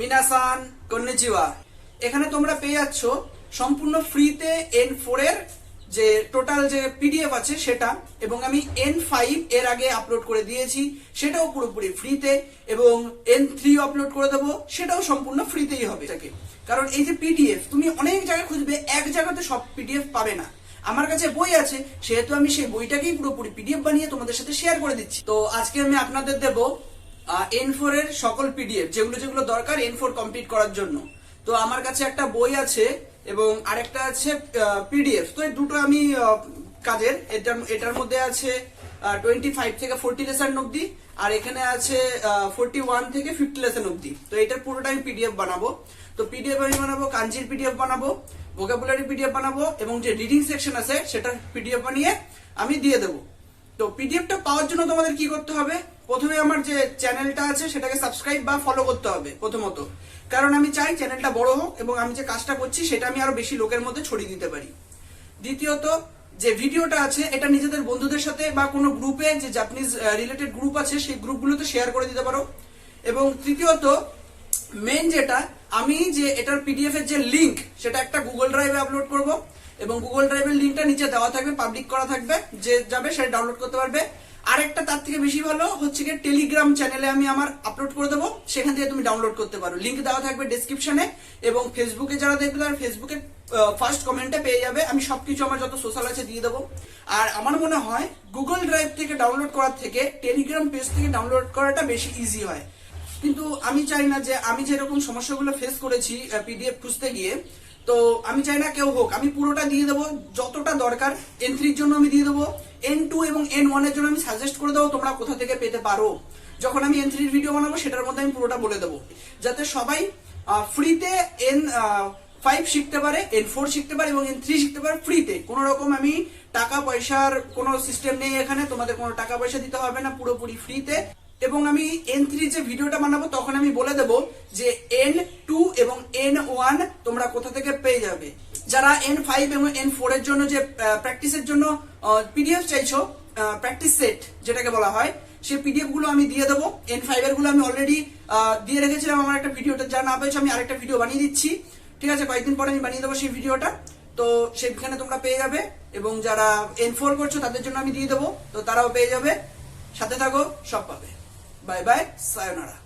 মিনাসান, konnichiwa. এখানে তোমরা পেয়ে যাচ্ছ সম্পূর্ণ ফ্রিতে এন ফোর এর যে টোটাল যে পিডিএফ আছে সেটা, এবং আমি এন ফাইভ এর আগে আপলোড করে দিয়েছি, সেটাও পুরোপুরি ফ্রিতে, এবং এন থ্রি আপলোড করে দেবো, সেটাও সম্পূর্ণ ফ্রিতেই হবে এটাকে। কারণ এই যে পিডিএফ তুমি অনেক জায়গায় খুঁজবে, এক জায়গাতে সব পিডিএফ পাবে না। আমার কাছে বই আছে, সেহেতু আমি সেই বইটাকেই পুরোপুরি পিডিএফ বানিয়ে তোমাদের সাথে শেয়ার করে দিচ্ছি। তো আজকে আমি আপনাদের দেবো এন ফোর এর সকল পিডিএফ যেগুলো যেগুলো দরকার এন ফোর কমপ্লিট করার জন্য। তো আমার কাছে একটা বই আছে এবং আরেকটা আছে পিডিএফ তো এই দুটো আমি কাজের, এটার এটার মধ্যে আছে টোয়েন্টি ফাইভ থেকে ফোরটি লেসন অব্দি আর এখানে আছে ফোরটি ওয়ান থেকে ফিফটি লেসন অব্দি তো এটার পুরোটা আমি পিডিএফ বানাবো। তো পিডিএফ আমি বানাবো কাঞ্জির পিডিএফ বানাবো ভোকাবুলারি পিডিএফ বানাবো এবং যে রিডিং সেকশন আছে, সেটার পিডিএফ বানিয়ে আমি দিয়ে দেবো। তো পিডিএফটা পাওয়ার জন্য তোমাদের কি করতে হবে? প্রথমে আমার যে চ্যানেলটা আছে, সেটাকে সাবস্ক্রাইব বা ফলো করতে হবে, প্রথমত। কারণ আমি চাই চ্যানেলটা বড় হোক এবং আমি যে কাজটা করছি, সেটা আমি আরও বেশি লোকের মধ্যে ছড়িয়ে দিতে পারি। দ্বিতীয়ত, যে ভিডিওটা আছে, এটা নিজেদের বন্ধুদের সাথে বা কোনো গ্রুপে যে জাপানিজ রিলেটেড গ্রুপ আছে, সেই গ্রুপগুলোতে শেয়ার করে দিতে পারো। এবং তৃতীয়ত মেন যেটা, আমি যে এটার পিডিএফ এর যে লিঙ্ক সেটা একটা গুগল ড্রাইভে আপলোড করব। এবং গুগল ড্রাইভের লিঙ্কটা নিচে দেওয়া থাকবে পাবলিক করা থাকবে, যে যাবে, সেটা ডাউনলোড করতে পারবে। আরেকটা তার থেকে বেশি ভালো হচ্ছে কি টেলিগ্রাম চ্যানেলে আমি আমার আপলোড করে দেবো। সেখান থেকে তুমি ডাউনলোড করতে পারো। লিঙ্ক দেওয়া থাকবে ডেসক্রিপশনে এবং ফেসবুকে যারা দেখবে তারা ফেসবুকে ফার্স্ট কমেন্টে পেয়ে যাবে। আমি সবকিছু আমার যত সোশ্যাল আছে দিয়ে দেবো। আর আমার মনে হয় গুগল ড্রাইভ থেকে ডাউনলোড করার থেকে টেলিগ্রাম পেজ থেকে ডাউনলোড করাটা বেশি ইজি হয়। কিন্তু আমি চাই না যে আমি যেরকম সমস্যাগুলো ফেস করেছি পিডিএফ খুঁজতে গিয়ে, তো আমি চাই না কেউ হোক। আমি পুরোটা দিয়ে দেবো। যতটা দরকার এন থ্রির জন্য আমি দিয়ে দেবো। এন টু এবং এন ওয়ানের জন্য আমি সাজেস্ট করে দেবো, তোমরা কোথা থেকে পেতে পারো। যখন আমি এন থ্রির ভিডিও বানাবো, সেটার মধ্যে আমি পুরোটা বলে দেবো। যাতে সবাই ফ্রিতে এন ফাইভ শিখতে পারে এন ফোর শিখতে পারে এবং এন থ্রি শিখতে পারে ফ্রিতে কোনো রকম আমি টাকা পয়সার কোনো সিস্টেম নেই এখানে, তোমাদের কোনো টাকা পয়সা দিতে হবে না, পুরোপুরি ফ্রিতে এবং আমি এন থ্রি যে ভিডিওটা বানাবো, তখন আমি বলে দেবো যে এন টু এবং এন ওয়ান তোমরা কোথা থেকে পেয়ে যাবে। যারা এন ফাইভ এবং এন ফোর এর জন্য যে প্র্যাকটিসের জন্য পিডিএফ চাইছো প্র্যাকটিস সেট যেটাকে বলা হয় সেই পিডিএফগুলো আমি দিয়ে দেবো। এন ফাইভ এরগুলো আমি অলরেডি দিয়ে রেখেছিলাম আমার একটা ভিডিওটা। যা না পেয়েছ, আমি আরেকটা ভিডিও বানিয়ে দিচ্ছি। ঠিক আছে, কয়েকদিন পরে আমি বানিয়ে দেবো সেই ভিডিওটা। তো সেখানে তোমরা পেয়ে যাবে এবং যারা এন ফোর করছ, তাদের জন্য আমি দিয়ে দেবো। তো তারাও পেয়ে যাবে। সাথে থাকো, সব পাবে। Bye bye সায়োনারা